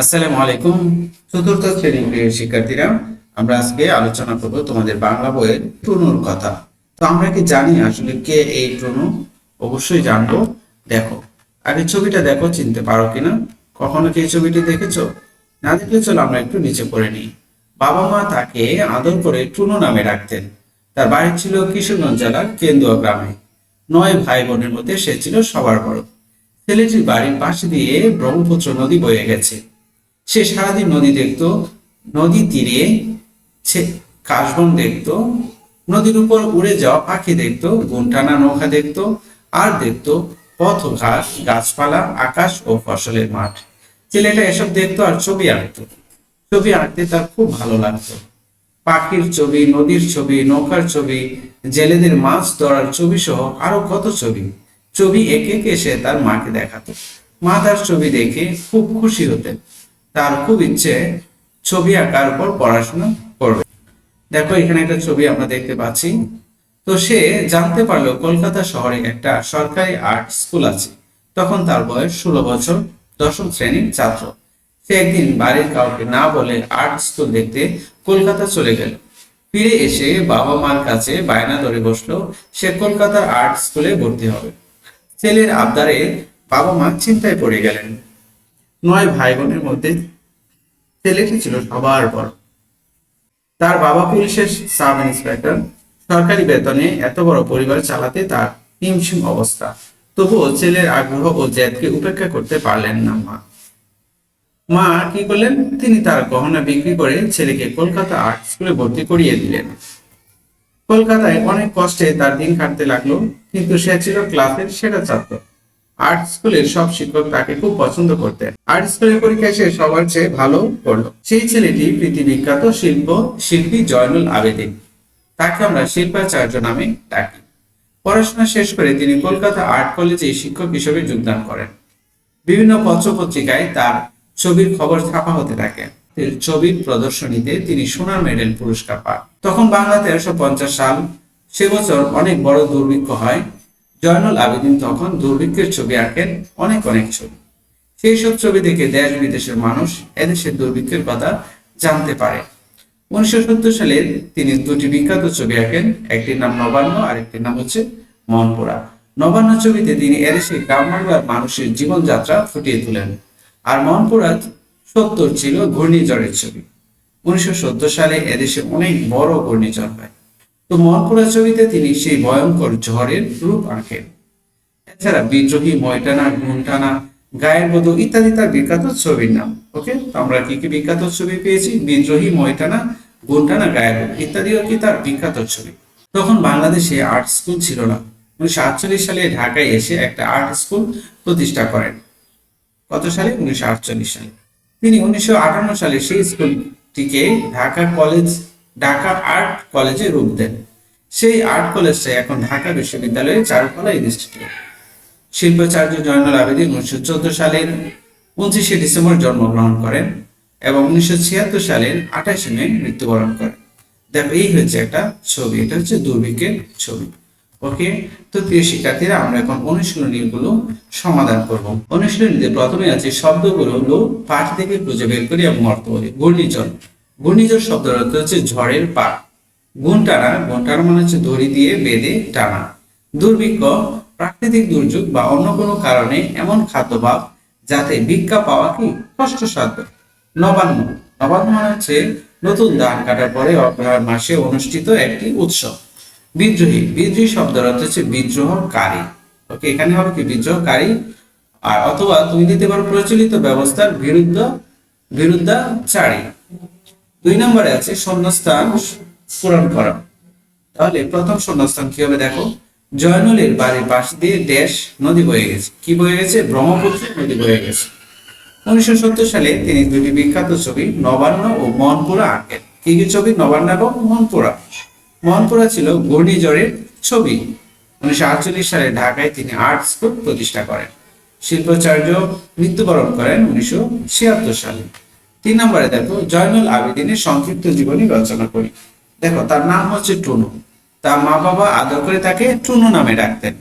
আসসালামু আলাইকুম। চতুর্থ শ্রেণির প্রিয় শিক্ষার্থীরা, আমরা আজকে আলোচনা করব তোমাদের বাংলা বইয়ের টুনুর কথা। তো আমরা কি জানি আসলে কে এই টুনু অবশ্যই জানব। দেখো, আগে ছবিটা দেখো, চিনতে পারো কিনা? কখনো কি এই ছবিটি দেখেছ? না দেখলে চলো আমরা একটু নিচে পড়ে নিই। বাবা মা তাকে আদর করে টুনু নামে রাখতেন তার বাড়ি ছিল কিশোরগঞ্জ জেলার কেন্দুয়া গ্রামে। নয় ভাই বোনের মধ্যে সে ছিল সবার বড়। ছেলেটির বাড়ির পাশে দিয়ে ব্রহ্মপুত্র নদী বয়ে গেছে। সে সারাদিন নদী দেখতো, নদী তীরে ছে- কাশবন দেখতো, নদীর উপর উড়ে যাওয়া পাখি দেখতো, গুনটানা নৌকা দেখতো, আর দেখতো পথ, ঘাস, গাছপালা, আকাশ ও ফসলের মাঠ। ছেলেটা এসব দেখতো আর ছবি আঁকতো। ছবি আঁকতে তার খুব ভালো লাগতো। পাখির ছবি, নদীর ছবি, নৌকার ছবি, জেলেদের মাছ ধরার ছবি সহ আরও কত ছবি। ছবি একে একে সে তার মাকে দেখাতো। মা তার ছবি দেখে খুব খুশি হতেন। তার খুব ইচ্ছে ছবি আঁকার উপর পড়াশোনা করবে। দেখো, এখানে একটা ছবি আমরা দেখতে পাচ্ছি। তো সে জানতে পারল কলকাতা শহরে একটা সরকারি আর্ট স্কুল আছে। তখন তার বয়স ষোলো বছর, দশম শ্রেণির ছাত্র। সে একদিন বাড়ির কাউকে না বলে আর্ট স্কুল দেখতে কলকাতা চলে গেল। ফিরে এসে বাবা মার কাছে বায়না ধরে বসল, সে কলকাতার আর্ট স্কুলে ভর্তি হবে। ছেলের আবদারে বাবা মা চিন্তায় পড়ে গেলেন। নয় ভাই বোনের মধ্যে ছেলেটি ছিল সবার বড়। তার বাবা পুলিশের সাব ইন্সপেক্টর। সরকারি বেতনে এত বড় পরিবার চালাতে তার হিমশিম অবস্থা। তবুও ছেলের আগ্রহ ও জেদকে উপেক্ষা করতে পারলেন না মা। মা কি করলেন? তিনি তার গহনা বিক্রি করে ছেলেকে কলকাতা আর্ট স্কুলে ভর্তি করিয়ে দিলেন। কলকাতায় অনেক কষ্টে তার দিন কাটতে লাগল, কিন্তু সে ছিল ক্লাসের সেরা ছাত্র। আর্ট স্কুলের সব শিক্ষক তাকে খুব পছন্দ করতেন। আর্ট স্কুলের পরীক্ষায় সে সবার চেয়ে ভালো করল সেই ছেলেটি পৃথিবী বিখ্যাত শিল্প শিল্পী জয়নুল আবেদিন তাকে আমরা শিল্পাচার্য নামে ডাকি। পড়াশোনা শেষ করে তিনি কলকাতা আর্ট কলেজে শিক্ষক হিসেবে যোগদান করেন। বিভিন্ন পত্র পত্রিকায় তার ছবির খবর ছাপা হতে থাকে। ছবির প্রদর্শনীতে তিনি সোনার মেডেল পুরস্কার পান। তখন বাংলা তেরোশো সাল, সে বছর অনেক বড় দুর্ভিক্ষ হয়। জয়নুল আবেদিন তখন দুর্ভিক্ষের ছবি আঁকেন অনেক অনেক ছবি। সেই সব ছবি দেখে দেশ বিদেশের মানুষ এদেশের দুর্ভিক্ষের কথা জানতে পারে। উনিশশো সত্তর সালে তিনি দুটি বিখ্যাত ছবি আঁকেন, একটির নাম নবান্ন আর একটির নাম হচ্ছে মনপুরা। নবান্ন ছবিতে তিনি এদেশে গ্রাম বাংলার মানুষের জীবনযাত্রা ফুটিয়ে তোলেন। আর মনপুরা সত্তর ছিল ঘূর্ণিঝড়ের ছবি। উনিশশো সত্তর সালে এদেশে অনেক বড় ঘূর্ণিঝড় হয়। তো মনপুরা ছবিতে তিনি সেই ভয়ঙ্কর ঝড়ের রূপ আঁকেন। এছাড়া বিদ্রোহী ময়টানা ঘুমটানা গায়ের বধূ ইত্যাদি তার বিখ্যাত ছবির নাম। ওকে, তো আমরা কি কি বিখ্যাত ছবি পেয়েছি? বিদ্রোহী ময়টানা, গুনটানা, গায়ের বধূ ইত্যাদিও কি তার বিখ্যাত ছবি? তখন বাংলাদেশে আর্ট স্কুল ছিল না। উনিশশো আটচল্লিশ সালে ঢাকায় এসে একটা আর্ট স্কুল প্রতিষ্ঠা করেন। কত সালে? উনিশশো আটচল্লিশ সালে। তিনি উনিশশো আটান্ন সালে সেই স্কুলটিকে ঢাকা কলেজ ঢাকা আর্ট কলেজে রূপ দেন। সেই আর্ট কলেজটা এখন ঢাকা বিশ্ববিদ্যালয়ের চারুকলা ইনস্টিটিউট। শিল্পাচার্য জয়নুল আবেদিন উনিশশো চোদ্দ সালের পঁচিশে ডিসেম্বর জন্মগ্রহণ করেন এবং উনিশশো ছিয়াত্তর সালের আঠাশে মে মৃত্যুবরণ করেন। দেখো, এই হচ্ছে একটা ছবি, এটা হচ্ছে দুর্ভিক্ষের ছবি। ওকে? তো প্রিয় শিক্ষার্থীরা, আমরা এখন অনুশীলনীগুলো সমাধান করব। অনুশীলনীতে প্রথমে আছে শব্দগুলো হলো পাঠ থেকে খুঁজে বের করি এবং অর্থ বলি। ঘূর্ণিঝড়। ঘূর্ণিঝড় শব্দের অর্থ হচ্ছে ঝড়ের পাট গুণ টানা গুণ টানা মানে হচ্ছে দড়ি দিয়ে বেঁধে টানা। দুর্ভিক্ষ, প্রাকৃতিক দুর্যোগ বা অন্য কোনো কারণে এমন খাদ্যভাব যাতে ভিক্ষা পাওয়া কি কষ্টসাধ্য? নবান্ন। নবান্ন মানে হচ্ছে নতুন ধান কাটার পরে অগ্রহায়ণ মাসে অনুষ্ঠিত একটি উৎসব। বিদ্রোহী। বিদ্রোহী শব্দের অর্থ হচ্ছে বিদ্রোহকারী। ওকে, এখানে হবে কি বিদ্রোহকারী? আর অথবা তুমি দিতে পারো প্রচলিত ব্যবস্থার বিরুদ্ধ, বিরুদ্ধাচারী। দুই নম্বরে আছে শূন্যস্থান পূরণ করা। তাহলে প্রথম শূন্যস্থান কি হবে দেখো? জয়নুলের বাড়ির পাশ দিয়ে দেশ, নদী বয়ে গেছে। কি বয়ে গেছে? ব্রহ্মপুত্র নদী বয়ে গেছে। উনিশশো সত্তর সালে তিনি দুটি বিখ্যাত ছবি নবান্ন ও মনপুরা আঁকেন। কি কি ছবি? নবান্ন এবং মনপুরা। মনপুরা ছিল ঘূর্ণিঝড়ের ছবি। উনিশশো আটচল্লিশ সালে ঢাকায় তিনি আর্ট স্কুল প্রতিষ্ঠা করেন। শিল্পাচার্য মৃত্যুবরণ করেন উনিশশো ছিয়াত্তর সালে। তিন নম্বরে দেখো, জয়নুল আবেদিনের সংক্ষিপ্ত জীবনী রচনা করি। দেখো, তার নাম হচ্ছে টুনু। তার মা বাবা আদর করে তাকে টুনু নামে ডাকতেন।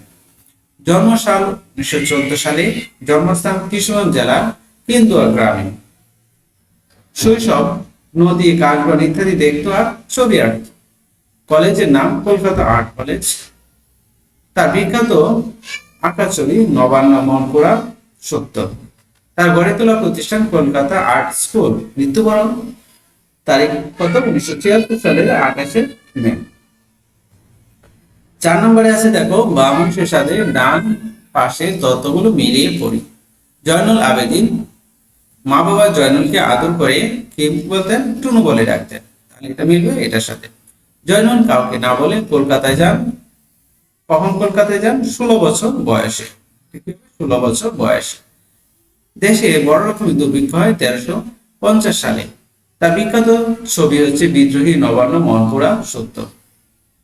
জন্মসাল উনিশশো চোদ্দ সালে জন্মস্থান কিশোরগঞ্জ জেলার কেন্দুয়া গ্রামে। শৈশব, নদী কাশবন ইত্যাদি দেখতো আর ছবি আঁকত। কলেজের নাম কলকাতা আর্ট কলেজ। তার বিখ্যাত আঁকা ছবি নবান্ন মনপুরা সত্য। তার গড়ে তোলা প্রতিষ্ঠান কলকাতা আর্ট স্কুল। মৃত্যুবরণ তারিখ কত? উনিশশো ছিয়াত্তর সালের আকাশে মে। চার নম্বরে আছে দেখো বাম অংশের সাথে ডান পাশে ততগুলো মিলিয়ে পড়ি। জয়নুল আবেদিন, মা বাবা জয়নুলকে আদর করে কি বলতেন? টুনু বলে ডাকতেন। তাহলে এটা মিলবে এটার সাথে। জয়নুল কাউকে না বলে কলকাতায় যান। কখন কলকাতায় যান? ষোলো বছর বয়সে? ষোলো বছর বয়সে। দেশে বড় রকমের দুর্ভিক্ষ হয় তেরোশো পঞ্চাশ সালে। তার বিখ্যাত ছবি হচ্ছে বিদ্রোহী নবান্ন মনপুরা সত্য।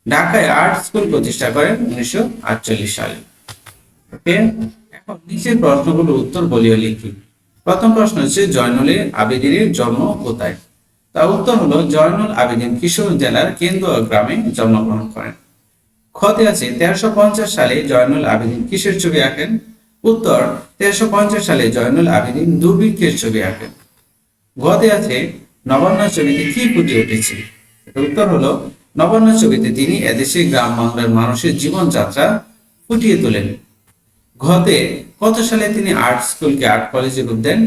ঢাকায় আর্ট স্কুল প্রতিষ্ঠা করেন উনিশশো আটচল্লিশ সালে। এখন নিচের প্রশ্নগুলোর উত্তর বলিও লিখি। প্রথম প্রশ্ন হচ্ছে জয়নুলের আবেদিনের জন্ম কোথায়? তার উত্তর হলো, জয়নুল আবেদিন কিশোর জেলার কেন্দুয়া গ্রামে জন্মগ্রহণ করেন। খতে আছে, তেরোশো সালে জয়নুল আবেদিন কিসের ছবি আঁকেন? উত্তর, তেরোশো সালে জয়নুল আবেদিন দুর্ভিক্ষের ছবি আঁকেন। গতে আছে নবান্ন ছবিতে কি ফুটে উঠেছে? উত্তর হলো, নবান্ন ছবিতে তিনি এদেশে গ্রাম বাংলার মানুষের জীবনযাত্রা ফুটিয়ে তোলেন। ঘতে কত সালে তিনি আর্ট স্কুলকে আর্ট কলেজে রূপ দেন?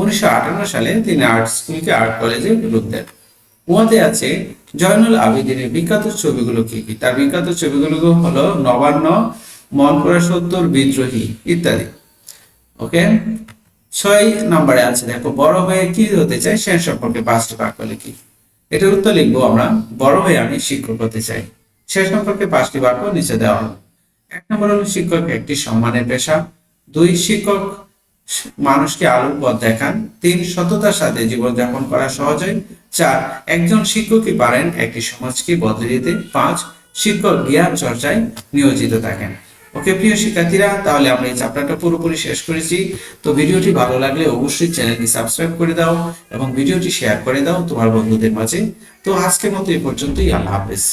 উনিশশো আটান্ন সালে তিনি আর্ট স্কুলকে আর্ট কলেজে রূপ দেন। উহাতে আছে জয়নুল আবেদিনের বিখ্যাত ছবিগুলো কি কি? তার বিখ্যাত ছবিগুলো হলো নবান্ন মন করা সত্তর, বিদ্রোহী ইত্যাদি। ওকে? ছয় নম্বরে আছে, দেখো, বড় হয়ে কি হতে চাই? সে সম্পর্কে পাঁচটি বাক্য লিখি। এটার উত্তর লিখব আমরা, বড় হয়ে আমি শিক্ষক হতে চাই। সে সম্পর্কে পাঁচটি বাক্য নিচে দেওয়া হলো। এক নম্বর হলো শিক্ষক একটি সম্মানের পেশা। দুই, শিক্ষক মানুষকে আলোর পথ দেখান। তিন, সততার সাথে জীবনযাপন করা সহজ হয়। চার, একজন শিক্ষকই পারেন একটি সমাজকে বদলে দিতে। পাঁচ, শিক্ষক জ্ঞান চর্চায় নিয়োজিত থাকেন। ওকে, প্রিয় শিক্ষার্থীরা, তাহলে আমরা এই চ্যাপ্টারটা পুরোপুরি শেষ করেছি। তো ভিডিওটি ভালো লাগলে অবশ্যই চ্যানেলটি সাবস্ক্রাইব করে দাও এবং ভিডিওটি শেয়ার করে দাও তোমার বন্ধুদের মাঝে। তো আজকের মতো এই পর্যন্তই, আল্লাহ হাফেজ।